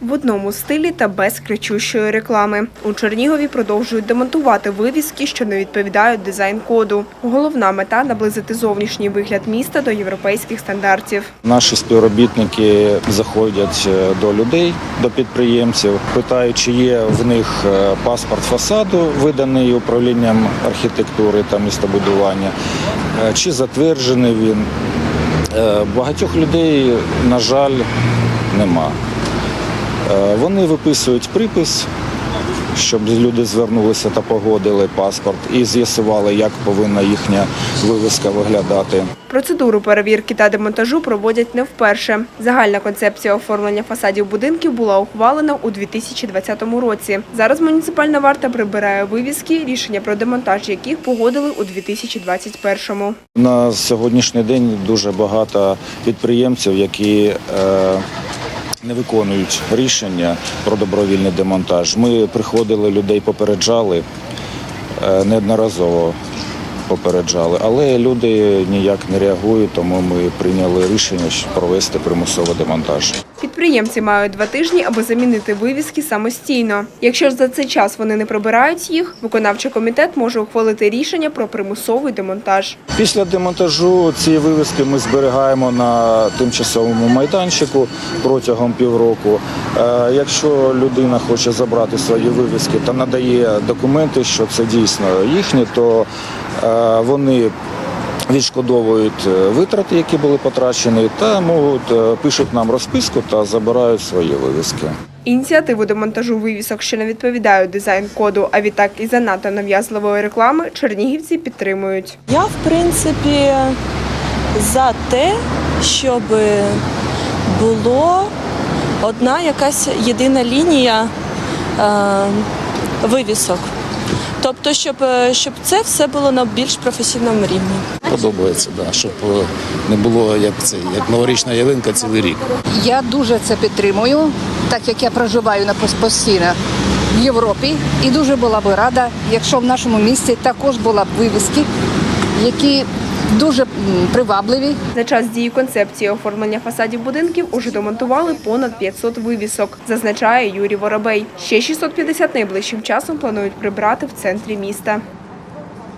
В одному стилі та без кричущої реклами. У Чернігові продовжують демонтувати вивіски, що не відповідають дизайн-коду. Головна мета наблизити зовнішній вигляд міста до європейських стандартів. Наші співробітники заходять е, до людей, до підприємців, питають, чи є в них е, паспорт фасаду, виданий управлінням архітектури та містобудування, е, чи затверджений він. Багатьох людей, на жаль, нема. Е, Вони виписують припис, щоб люди звернулися та погодили паспорт і з'ясували, як повинна їхня вивіска виглядати. Процедуру перевірки та демонтажу проводять не вперше. Загальна концепція оформлення фасадів будинків була ухвалена у 2020 році. Зараз муніципальна варта прибирає вивіски, рішення про демонтаж яких погодили у 2021-му. На сьогоднішній день дуже багато підприємців, які е, не виконують рішення про добровільний демонтаж. Ми приходили, людей попереджали е, неодноразово попереджали, але люди ніяк не реагують, тому ми прийняли рішення провести примусовий демонтаж. Підприємці мають два тижні, аби замінити вивіски самостійно. Якщо ж за цей час вони не прибирають їх, виконавчий комітет може ухвалити рішення про примусовий демонтаж. Після демонтажу ці вивіски ми зберігаємо на тимчасовому майданчику протягом півроку. Е, Якщо людина хоче забрати свої вивіски та надає документи, що це дійсно їхні, то е, вони відшкодовують е, витрати, які були потрачені, та можуть е, пишуть нам розписку та забирають свої вивіски. Ініціативу демонтажу вивісок, що не відповідають дизайн-коду, а відтак і занадто нав'язливої реклами, чернігівці підтримують. Я, в принципі, за те, щоб було одна якась єдина лінія е, вивісок. Тобто, щоб, е, щоб це все було на більш професійному рівні. Подобається, да, щоб е, не було як це, як новорічна ялинка цілий рік. Я дуже це підтримую, так як я проживаю на пос- постійно в Європі, і дуже була б рада, якщо в нашому місті також була б вивіски, які дуже привабливі. За час дії концепції оформлення фасадів будинків уже демонтували понад 500 вивісок, зазначає Юрій Воробей. Ще 650 найближчим часом планують прибрати в центрі міста.